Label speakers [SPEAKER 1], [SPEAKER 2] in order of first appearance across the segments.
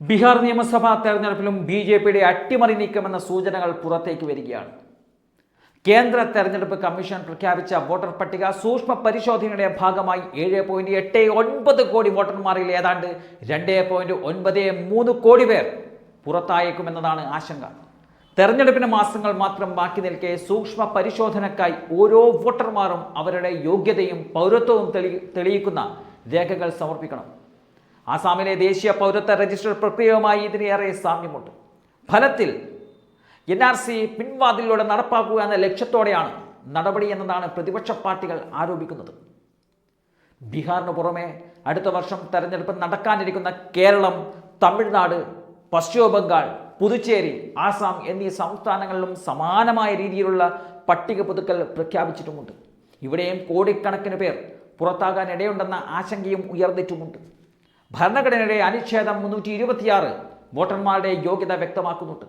[SPEAKER 1] ബീഹാർ നിയമസഭാ തെരഞ്ഞെടുപ്പിലും B J പിയുടെ അട്ടിമറി നീക്കമെന്ന സൂചനകൾ പുറത്തേക്ക് വരികയാണ്. കേന്ദ്ര തെരഞ്ഞെടുപ്പ് കമ്മീഷൻ പ്രഖ്യാപിച്ച വോട്ടർ പട്ടിക സൂക്ഷ്മ പരിശോധനയുടെ ഭാഗമായി ഏഴ് പോയിന്റ് എട്ട് ഒൻപത് കോടി വോട്ടർമാരിൽ ഏതാണ്ട് രണ്ട് പോയിന്റ് ഒൻപത് മൂന്ന് കോടി പേർ പുറത്തായേക്കുമെന്നതാണ് ആശങ്ക. തെരഞ്ഞെടുപ്പിന് മാസങ്ങൾ മാത്രം ബാക്കി നിൽക്കെ സൂക്ഷ്മ പരിശോധനയ്ക്കായി ഓരോ വോട്ടർമാരും അവരുടെ യോഗ്യതയും പൗരത്വവും തെളിയിക്കുന്ന രേഖകൾ സമർപ്പിക്കണം. ആസാമിലെ ദേശീയ പൗരത്വ രജിസ്റ്റർ പ്രക്രിയയുമായി ഇതിനേറെ സാമ്യമുണ്ട്. ഫലത്തിൽ എൻ ആർ സി പിൻവാതിലൂടെ നടപ്പാക്കുക എന്ന ലക്ഷ്യത്തോടെയാണ് നടപടി എന്നതാണ് പ്രതിപക്ഷ പാർട്ടികൾ ആരോപിക്കുന്നത്. ബീഹാറിന് പുറമെ അടുത്ത വർഷം തെരഞ്ഞെടുപ്പ് നടക്കാനിരിക്കുന്ന കേരളം തമിഴ്നാട് പശ്ചിമ ബംഗാൾ പുതുച്ചേരി ആസാം എന്നീ സംസ്ഥാനങ്ങളിലും സമാനമായ രീതിയിലുള്ള പട്ടിക പുതുക്കൽ പ്രഖ്യാപിച്ചിട്ടുമുണ്ട്. ഇവിടെയും കോടിക്കണക്കിന് പേർ പുറത്താകാൻ ഇടയുണ്ടെന്ന ആശങ്കയും ഉയർന്നിട്ടുമുണ്ട്. ഭരണഘടനയുടെ അനുച്ഛേദം മുന്നൂറ്റി ഇരുപത്തിയാറ് വോട്ടർമാരുടെ യോഗ്യത വ്യക്തമാക്കുന്നുണ്ട്.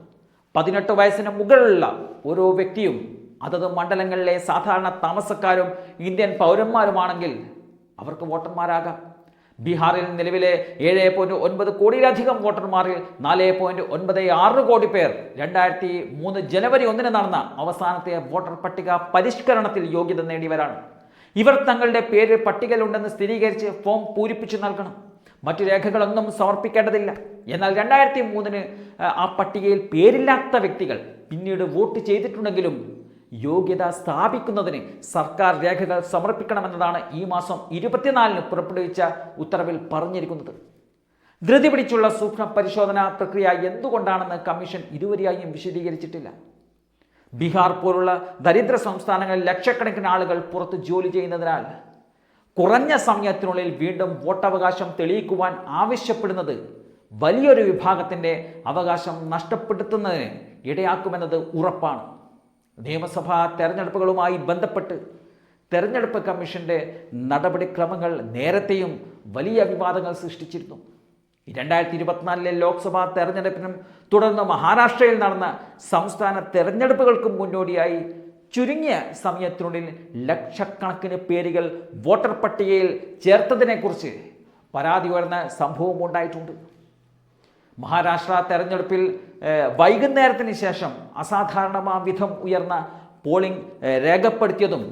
[SPEAKER 1] പതിനെട്ട് വയസ്സിന് മുകളിലുള്ള ഓരോ വ്യക്തിയും അതത് മണ്ഡലങ്ങളിലെ സാധാരണ താമസക്കാരും ഇന്ത്യൻ പൗരന്മാരുമാണെങ്കിൽ അവർക്ക് വോട്ടർമാരാകാം. ബീഹാറിൽ നിലവിലെ ഏഴ് പോയിന്റ് ഒൻപത് കോടിയിലധികം വോട്ടർമാരിൽ നാല് പോയിന്റ് ഒൻപത് ആറ് കോടി പേർ രണ്ടായിരത്തി മൂന്ന് ജനുവരി ഒന്നിന് നടന്ന അവസാനത്തെ വോട്ടർ പട്ടിക പരിഷ്കരണത്തിൽ യോഗ്യത നേടിയവരാണ്. ഇവർ തങ്ങളുടെ പേര് പട്ടികയിലുണ്ടെന്ന് സ്ഥിരീകരിച്ച് ഫോം പൂരിപ്പിച്ചു നൽകണം. മറ്റു രേഖകളൊന്നും സമർപ്പിക്കേണ്ടതില്ല. എന്നാൽ രണ്ടായിരത്തി മൂന്നിന് ആ പട്ടികയിൽ പേരില്ലാത്ത വ്യക്തികൾ പിന്നീട് വോട്ട് ചെയ്തിട്ടുണ്ടെങ്കിലും യോഗ്യത സ്ഥാപിക്കുന്നതിന് സർക്കാർ രേഖകൾ സമർപ്പിക്കണമെന്നതാണ് ഈ മാസം ഇരുപത്തിനാലിന് പുറപ്പെടുവിച്ച ഉത്തരവിൽ പറഞ്ഞിരിക്കുന്നത്. ധൃതി പിടിച്ചുള്ള സൂക്ഷ്മ പരിശോധന പ്രക്രിയ എന്തുകൊണ്ടാണെന്ന് കമ്മീഷൻ ഇതുവരെയായും വിശദീകരിച്ചിട്ടില്ല. ബീഹാർ പോലുള്ള ദരിദ്ര സംസ്ഥാനങ്ങളിൽ ലക്ഷക്കണക്കിന് ആളുകൾ പുറത്ത് ജോലി ചെയ്യുന്നതിനാൽ കുറഞ്ഞ സമയത്തിനുള്ളിൽ വീണ്ടും വോട്ടവകാശം തെളിയിക്കുവാൻ ആവശ്യപ്പെടുന്നത് വലിയൊരു വിഭാഗത്തിന്റെ അവകാശം നഷ്ടപ്പെടുത്തുന്നതിന് ഇടയാക്കുമെന്നത് ഉറപ്പാണ്. നിയമസഭാ തെരഞ്ഞെടുപ്പുകളുമായി ബന്ധപ്പെട്ട് തെരഞ്ഞെടുപ്പ് കമ്മീഷന്റെ നടപടിക്രമങ്ങൾ നേരത്തെയും വലിയ വിവാദങ്ങൾ സൃഷ്ടിച്ചിരുന്നു. രണ്ടായിരത്തി ഇരുപത്തിനാലിലെ ലോക്സഭാ തെരഞ്ഞെടുപ്പിനും തുടർന്ന് മഹാരാഷ്ട്രയിൽ നടന്ന സംസ്ഥാന തെരഞ്ഞെടുപ്പുകൾക്കും മുന്നോടിയായി ചുരുങ്ങിയ സമയത്തിനുള്ളിൽ ലക്ഷക്കണക്കിന് പേരുകൾ വോട്ടർ പട്ടികയിൽ ചേർത്തതിനെക്കുറിച്ച് പരാതി ഉയർന്ന സംഭവം ഉണ്ടായിട്ടുണ്ട്. മഹാരാഷ്ട്ര തെരഞ്ഞെടുപ്പിൽ വൈകുന്നേരത്തിന് ശേഷം അസാധാരണമാം വിധം ഉയർന്ന പോളിംഗ് രേഖപ്പെടുത്തിയതും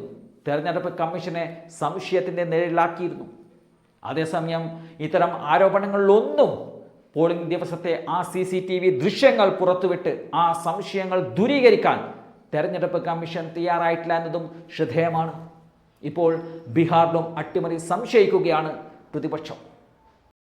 [SPEAKER 1] തെരഞ്ഞെടുപ്പ് കമ്മീഷനെ സംശയത്തിന്റെ നിഴലാക്കിയിരുന്നു അതേസമയം ഇത്തരം ആരോപണങ്ങളിലൊന്നും പോളിംഗ് ദിവസത്തെ ആ സി സി ടി വി ദൃശ്യങ്ങൾ പുറത്തുവിട്ട് ആ സംശയങ്ങൾ ദൂരീകരിക്കാൻ തെരഞ്ഞെടുപ്പ് കമ്മീഷൻ തയ്യാറായിട്ടില്ല എന്നതും ശ്രദ്ധേയമാണ്. ഇപ്പോൾ ബീഹാറിലും അട്ടിമറി സംശയിക്കുകയാണ് പ്രതിപക്ഷം.